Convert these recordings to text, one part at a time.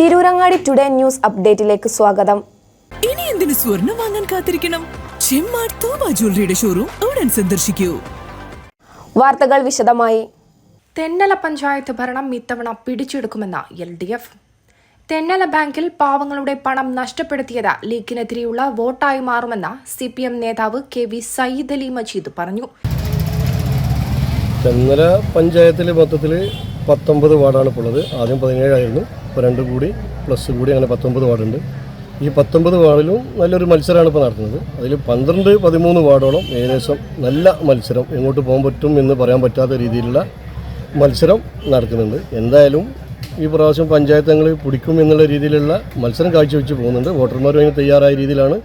Tirurangadi today news അപ്ഡേറ്റിലേക്ക് സ്വാഗതം. ഇനി എന്തിനു സ്വർണം വാങ്ങാൻ കാത്തിരിക്കണം? ചെമ്മാട് തോമ ജ്വല്ലറിയുടെ ഷോറൂം ഉടൻ സന്ദർശിക്കൂ. വാർത്തകൾ വിശദമായി. തെന്നല പഞ്ചായത്ത് ഭരണം ഇത്തവണ പിടിച്ചെടുക്കുമെന്ന എൽ ഡി എഫ്. തെന്നല ബാങ്കിൽ പാവങ്ങളുടെ പണം നഷ്ടപ്പെടുത്തിയത് ലീഗിനെതിരെയുള്ള വോട്ടായി മാറുമെന്ന് സി പി എം നേതാവ് കെ വി സയ്യിദ് അലി മജീദ് പറഞ്ഞു. തെന്നല പഞ്ചായത്തിൽ മൊത്തത്തിൽ പത്തൊമ്പത് വാർഡാണ് ഇപ്പോൾ ഉള്ളത്. ആദ്യം പതിനേഴായിരുന്നു ഇപ്പോൾ രണ്ട് കൂടി പ്ലസ് കൂടി അങ്ങനെ പത്തൊമ്പത് വാർഡുണ്ട്. ഈ പത്തൊമ്പത് വാർഡിലും നല്ലൊരു മത്സരമാണ് ഇപ്പോൾ നടത്തുന്നത്. അതിൽ പന്ത്രണ്ട് പതിമൂന്ന് വാർഡോളം ഏകദേശം നല്ല മത്സരം എങ്ങോട്ട് പോകാൻ പറ്റും എന്ന് പറയാൻ പറ്റാത്ത രീതിയിലുള്ള മത്സരം നടക്കുന്നുണ്ട്. എന്തായാലും ഈ പ്രാവശ്യം പഞ്ചായത്ത് ഞങ്ങൾ പിടിക്കും എന്നുള്ള രീതിയിലുള്ള മത്സരം കാഴ്ചവെച്ച് പോകുന്നുണ്ട്. വോട്ടർമാർ അതിന് തയ്യാറായ രീതിയിലാണ്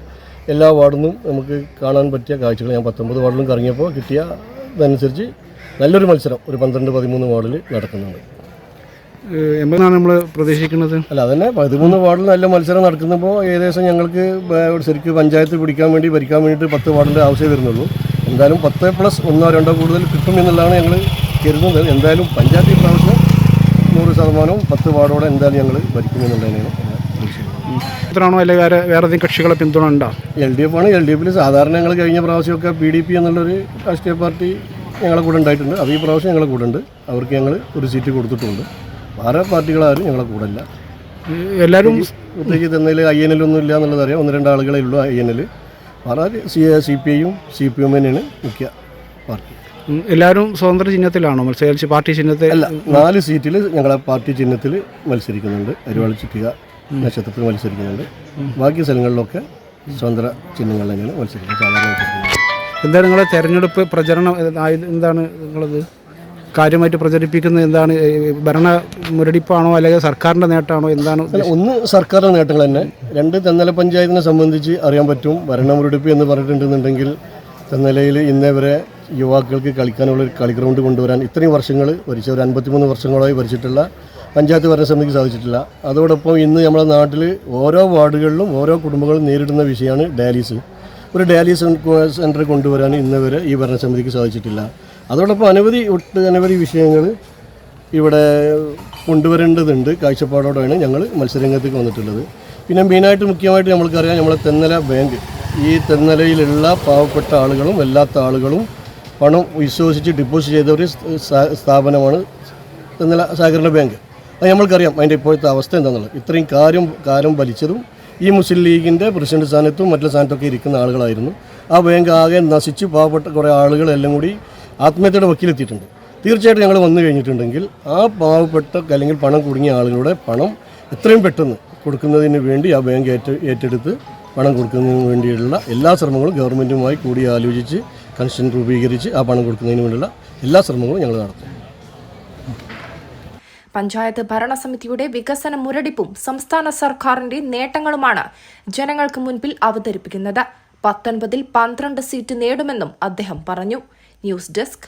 എല്ലാ നിന്നും നമുക്ക് കാണാൻ പറ്റിയ കാഴ്ചകൾ. ഞാൻ പത്തൊമ്പത് വാർഡിലും കറങ്ങിയപ്പോൾ കിട്ടിയ ഇതനുസരിച്ച് നല്ലൊരു മത്സരം ഒരു പന്ത്രണ്ട് പതിമൂന്ന് വാർഡിൽ നടക്കുന്നുണ്ട്. എന്താണ് നമ്മൾ പ്രതീക്ഷിക്കുന്നത്? അല്ല അതന്നെ പതിമൂന്ന് വാർഡിൽ നല്ല മത്സരം നടക്കുമ്പോൾ ഏകദേശം ഞങ്ങൾക്ക് ശരിക്കും പഞ്ചായത്ത് പിടിക്കാൻ വേണ്ടി ഭരിക്കാൻ വേണ്ടിയിട്ട് പത്ത് വാർഡിന്റെ ആവശ്യമേ വരുന്നുള്ളൂ. എന്തായാലും പത്ത് പ്ലസ് ഒന്നോ രണ്ടോ കൂടുതൽ കിട്ടും എന്നുള്ളതാണ് ഞങ്ങൾ കരുതുന്നത്. എന്തായാലും പഞ്ചായത്ത് പ്രാവശ്യം നൂറ് ശതമാനവും പത്ത് വാർഡോടെ എന്തായാലും ഞങ്ങൾ ഭരിക്കുമെന്നുള്ളതിനാണ് ഇത്രയാണോ അല്ലെങ്കിൽ വേറെ വേറെ ഏതെങ്കിലും കക്ഷികളെ പിന്തുണ ഉണ്ടോ? എൽ ഡി എഫ് ആണ്. എൽ ഡി എഫിൽ സാധാരണ ഞങ്ങൾ കഴിഞ്ഞ പ്രാവശ്യമൊക്കെ പി ഡി പി എന്നുള്ളൊരു രാഷ്ട്രീയ പാർട്ടി ഞങ്ങളെ കൂടെ ഉണ്ടായിട്ടുണ്ട്. അത് ഈ പ്രാവശ്യം ഞങ്ങളെ കൂടെ ഉണ്ട്. അവർക്ക് ഞങ്ങൾ ഒരു സീറ്റ് കൊടുത്തിട്ടുണ്ട്. വേറെ പാർട്ടികളാരും ഞങ്ങളെ കൂടെ ഇല്ല. എല്ലാവരും പ്രത്യേകിച്ച് തന്നതിൽ ഐ എൻ എൽ ഒന്നും ഇല്ല എന്നുള്ളത് അറിയാം. ഒന്ന് രണ്ട് ആളുകളേ ഉള്ളൂ ഐ എൻ എൽ വേറെ സി സി പി ഐയും സി പി എം തന്നെയാണ് മുഖ്യ പാർട്ടി. എല്ലാവരും സ്വതന്ത്ര ചിഹ്നത്തിലാണോ മത്സരിച്ച്? പാർട്ടി ചിഹ്നത്തിൽ അല്ല നാല് സീറ്റിൽ ഞങ്ങളെ പാർട്ടി ചിഹ്നത്തിൽ മത്സരിക്കുന്നുണ്ട്. അരിവാളി ചുറ്റിക നക്ഷത്രത്തിൽ മത്സരിക്കുന്നുണ്ട്. ബാക്കി സ്ഥലങ്ങളിലൊക്കെ സ്വതന്ത്ര ചിഹ്നങ്ങൾ തന്നെയാണ് മത്സരിക്കുന്നത്. സാധാരണ മത്സരിക്കുന്നത്. എന്താണ് നിങ്ങളുടെ തെരഞ്ഞെടുപ്പ് പ്രചരണം എന്താണ് നിങ്ങളത്? കാര്യമായിട്ട് പ്രചരിപ്പിക്കുന്നത് എന്താണ്? ഭരണ മുരടിപ്പാണോ അല്ലെങ്കിൽ സർക്കാരിന്റെ നേട്ടമാണോ? എന്താണ് ഒന്ന് സർക്കാരിന്റെ നേട്ടങ്ങൾ തന്നെ. രണ്ട് തെന്നല പഞ്ചായത്തിനെ സംബന്ധിച്ച് അറിയാൻ പറ്റും. ഭരണ മുരടിപ്പ് എന്ന് പറഞ്ഞിട്ടുണ്ടെന്നുണ്ടെങ്കിൽ തെന്നലയിൽ ഇന്നേ വരെ യുവാക്കൾക്ക് കളിക്കാനുള്ള ഒരു കളി ഗ്രൗണ്ട് കൊണ്ടുവരാൻ ഇത്രയും വർഷങ്ങൾ ഭരിച്ച ഒരു അൻപത്തിമൂന്ന് വർഷങ്ങളായി ഭരിച്ചിട്ടുള്ള പഞ്ചായത്ത് ഭരണസമിതിക്ക് സാധിച്ചിട്ടില്ല അതോടൊപ്പം ഇന്ന് നമ്മുടെ നാട്ടിൽ ഓരോ വാർഡുകളിലും ഓരോ കുടുംബങ്ങളും നേരിടുന്ന വിഷയമാണ് ഡയാലിസ് ഒരു ഡയാലിസ് സെന്റർ കൊണ്ടുവരാൻ ഇന്ന് വരെ ഈ ഭരണസമിതിക്ക് സാധിച്ചിട്ടില്ല. അതോടൊപ്പം അനവധി ഒട്ടനവധി വിഷയങ്ങൾ ഇവിടെ കൊണ്ടുവരേണ്ടതുണ്ട്. കാഴ്ചപ്പാടോടെയാണ് ഞങ്ങൾ മത്സരരംഗത്തേക്ക് വന്നിട്ടുള്ളത്. പിന്നെ മെയിനായിട്ട് മുഖ്യമായിട്ട് നമ്മൾക്കറിയാം നമ്മളെ തെന്നല ബാങ്ക്. ഈ തെന്നലയിലുള്ള പാവപ്പെട്ട ആളുകളും അല്ലാത്ത ആളുകളും പണം വിശ്വസിച്ച് ഡിപ്പോസിറ്റ് ചെയ്ത ഒരു സ്ഥാപനമാണ് തെന്നല സഹകരണ ബാങ്ക്. അത് നമ്മൾക്കറിയാം അതിന്റെ ഇപ്പോഴത്തെ അവസ്ഥ എന്താണെന്നുള്ളത് ഇത്രയും കാര്യം കാര്യം ഭരിച്ചതും ഈ മുസ്ലിം ലീഗിന്റെ പ്രസിഡന്റ് സ്ഥാനത്തും മറ്റുള്ള സ്ഥാനത്തൊക്കെ ഇരിക്കുന്ന ആളുകളായിരുന്നു. ആ ബാങ്ക് ആകെ നശിച്ച്. പാവപ്പെട്ട കുറേ ആളുകളെല്ലാം കൂടി ആത്മഹത്യയുടെ വക്കീലെത്തിയിട്ടുണ്ട്. തീർച്ചയായിട്ടും ഞങ്ങൾ വന്നു കഴിഞ്ഞിട്ടുണ്ടെങ്കിൽ ആ പാവപ്പെട്ട അല്ലെങ്കിൽ പണം കുടുങ്ങിയ ആളുകളുടെ പണം എത്രയും പെട്ടെന്ന് കൊടുക്കുന്നതിന് വേണ്ടി ആ ബാങ്ക് ഏറ്റ ഏറ്റെടുത്ത് പണം കൊടുക്കുന്നതിന് വേണ്ടിയുള്ള എല്ലാ ശ്രമങ്ങളും ഗവൺമെന്റുമായി കൂടി ആലോചിച്ച് കൺസ്റ്റൻ രൂപീകരിച്ച് ആ പണം കൊടുക്കുന്നതിന് വേണ്ടിയുള്ള എല്ലാ ശ്രമങ്ങളും ഞങ്ങൾ നടത്തും. പഞ്ചായത്ത് ഭരണസമിതിയുടെ വികസന മുരടിപ്പും സംസ്ഥാന സർക്കാരിന്റെ നേട്ടങ്ങളുമാണ് ജനങ്ങൾക്ക് മുൻപിൽ അവതരിപ്പിക്കുന്നത്. പത്തൊൻപതിൽ പന്ത്രണ്ട് സീറ്റ് നേടുമെന്നും അദ്ദേഹം പറഞ്ഞു. News desk